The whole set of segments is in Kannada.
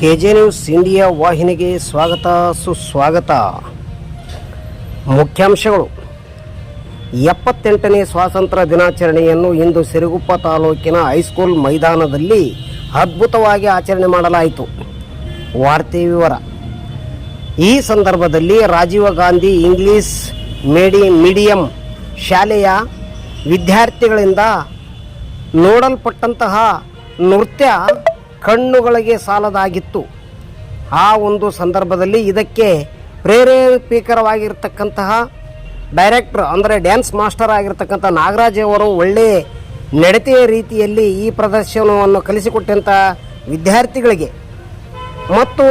ಕೆಜೆ ನ್ಯೂಸ್ ಇಂಡಿಯಾ ವಾಹಿನಿಗೆ ಸ್ವಾಗತ, ಸುಸ್ವಾಗತ. ಮುಖ್ಯಾಂಶಗಳು. ಎಪ್ಪತ್ತೆಂಟನೇ ಸ್ವಾತಂತ್ರ್ಯ ದಿನಾಚರಣೆಯನ್ನು ಇಂದು ಸಿರುಗುಪ್ಪ ತಾಲೂಕಿನ ಹೈಸ್ಕೂಲ್ ಮೈದಾನದಲ್ಲಿ ಅದ್ಭುತವಾಗಿ ಆಚರಣೆ ಮಾಡಲಾಯಿತು. ವಾರ್ತೆ ವಿವರ. ಈ ಸಂದರ್ಭದಲ್ಲಿ ರಾಜೀವ ಗಾಂಧಿ ಇಂಗ್ಲಿಷ್ ಮೇಡಿ, ಮೀಡಿಯಂ ಶಾಲೆಯ ವಿದ್ಯಾರ್ಥಿಗಳಿಂದ ನೋಡಲ್ಪಟ್ಟಂತಹ ನೃತ್ಯ ಕಣ್ಣುಗಳಿಗೆ ಸಾಲದಾಗಿತ್ತು. ಆ ಒಂದು ಸಂದರ್ಭದಲ್ಲಿ ಇದಕ್ಕೆ ಪ್ರೇರೇಪಿಕರವಾಗಿರ್ತಕ್ಕಂತಹ ಡೈರೆಕ್ಟರ್ ಅಂದರೆ ಡ್ಯಾನ್ಸ್ ಮಾಸ್ಟರ್ ಆಗಿರ್ತಕ್ಕಂಥ ನಾಗರಾಜ್ ಅವರು ಒಳ್ಳೆಯ ನಡತೆಯ ರೀತಿಯಲ್ಲಿ ಈ ಪ್ರದರ್ಶನವನ್ನು ಕಲಿಸಿಕೊಟ್ಟಂಥ ವಿದ್ಯಾರ್ಥಿಗಳಿಗೆ ಮತ್ತು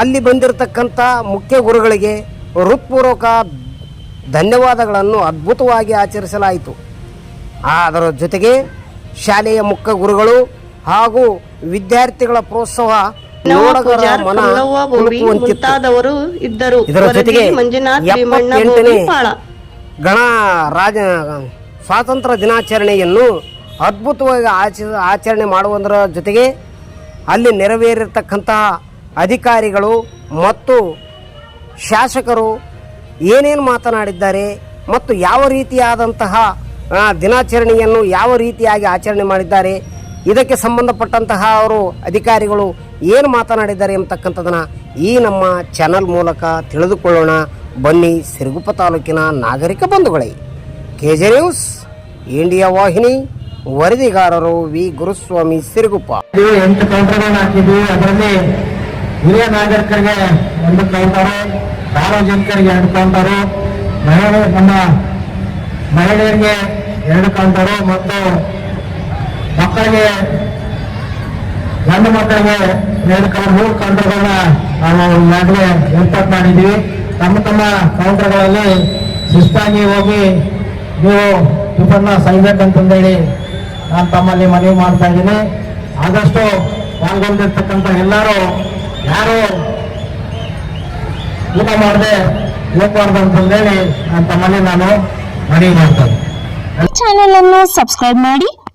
ಅಲ್ಲಿ ಬಂದಿರತಕ್ಕಂಥ ಮುಖ್ಯ ಗುರುಗಳಿಗೆ ಹೃತ್ಪೂರ್ವಕ ಧನ್ಯವಾದಗಳನ್ನು ಅದ್ಭುತವಾಗಿ ಆಚರಿಸಲಾಯಿತು. ಅದರ ಜೊತೆಗೆ ಶಾಲೆಯ ಮುಖ್ಯ ಗುರುಗಳು ಹಾಗೂ ವಿದ್ಯಾರ್ಥಿಗಳ ಪ್ರೋತ್ಸಾಹ. ಮುಂತಾದವರು ಇದ್ದರು ಇದರ ಜೊತೆಗೆ ಎಪ್ಪತ್ತೆಂಟನೇ ಗಣ ರಾಜ ಸ್ವಾತಂತ್ರ್ಯ ದಿನಾಚರಣೆಯನ್ನು ಅದ್ಭುತವಾಗಿ ಆಚ ಆಚರಣೆ ಮಾಡುವುದರ ಜೊತೆಗೆ ಅಲ್ಲಿ ನೆರವೇರಿರ್ತಕ್ಕಂತಹ ಅಧಿಕಾರಿಗಳು ಮತ್ತು ಶಾಸಕರು ಏನೇನು ಮಾತನಾಡಿದ್ದಾರೆ ಮತ್ತು ಯಾವ ರೀತಿಯಾದಂತಹ ದಿನಾಚರಣೆಯನ್ನು ಯಾವ ರೀತಿಯಾಗಿ ಆಚರಣೆ ಮಾಡಿದ್ದಾರೆ ಇದಕ್ಕೆ ಸಂಬಂಧಪಟ್ಟಂತಹ ಅವರು ಅಧಿಕಾರಿಗಳು ಏನು ಮಾತನಾಡಿದ್ದಾರೆ ಎಂಬತಕ್ಕಂಥದ್ದನ್ನು ಈ ನಮ್ಮ ಚಾನಲ್ ಮೂಲಕ ತಿಳಿದುಕೊಳ್ಳೋಣ. ಬನ್ನಿ ಸಿರುಗುಪ್ಪ ತಾಲೂಕಿನ ನಾಗರಿಕ ಬಂಧುಗಳೇ. ಕೆಜೆ ನ್ಯೂಸ್, ಇಂಡಿಯಾ ವಾಹಿನಿ, ವರದಿಗಾರರು ವಿ. ಗುರುಸ್ವಾಮಿ ಸಿರುಗುಪ್ಪ. ಎಂಟು ಕೌಂಟರ್ಗಳನ್ನು ಹಾಕಿದ್ವಿ ಅದರಲ್ಲಿ ಹಿರಿಯ ನಾಗರಿಕರಿಗೆ ಒಂದು ಕೌಂಟರು ಸಾರ್ವಜನಿಕರಿಗೆ ಎರಡು ಕೌಂಟರು ಮಹಿಳೆ ನಮ್ಮ ಮಹಿಳೆಯರಿಗೆ ಎರಡು ಕೌಂಟರು ಮತ್ತು ಮಕ್ಕಳಿಗೆ, ಗಂಡು ಮಕ್ಕಳಿಗೆ ಕೌಂಟರ್ ಮೂರು ಕೌಂಟರ್ಗಳನ್ನ ನಾವು ಈಗಾಗಲೇ ಏರ್ಪಾಟ್ ಮಾಡಿದ್ದೀವಿ. ತಮ್ಮ ತಮ್ಮ ಕೌಂಟರ್ಗಳಲ್ಲಿ ಶಿಸ್ತಾಗಿ ಹೋಗಿ ನೀವು ಟಿಫನ್ನ ಸಹಿಬೇಕಂತಂದೇಳಿ ನಾನು ತಮ್ಮಲ್ಲಿ ಮನವಿ ಮಾಡ್ತಾ ಇದ್ದೀನಿ. ಆದಷ್ಟು ಪಾಲ್ಗೊಂಡಿರ್ತಕ್ಕಂಥ ಎಲ್ಲರೂ ಯಾರು ಊಟ ಮಾಡದೆ ಹೋಗ್ಬಾರ್ದು ಅಂತಂದೇಳಿ ನಾನು ತಮ್ಮಲ್ಲಿ ನಾನು ಮನವಿ ಮಾಡ್ತೇನೆ ಚಾನೆಲ್ ಅನ್ನು ಸಬ್ಸ್ಕ್ರೈಬ್ ಮಾಡಿ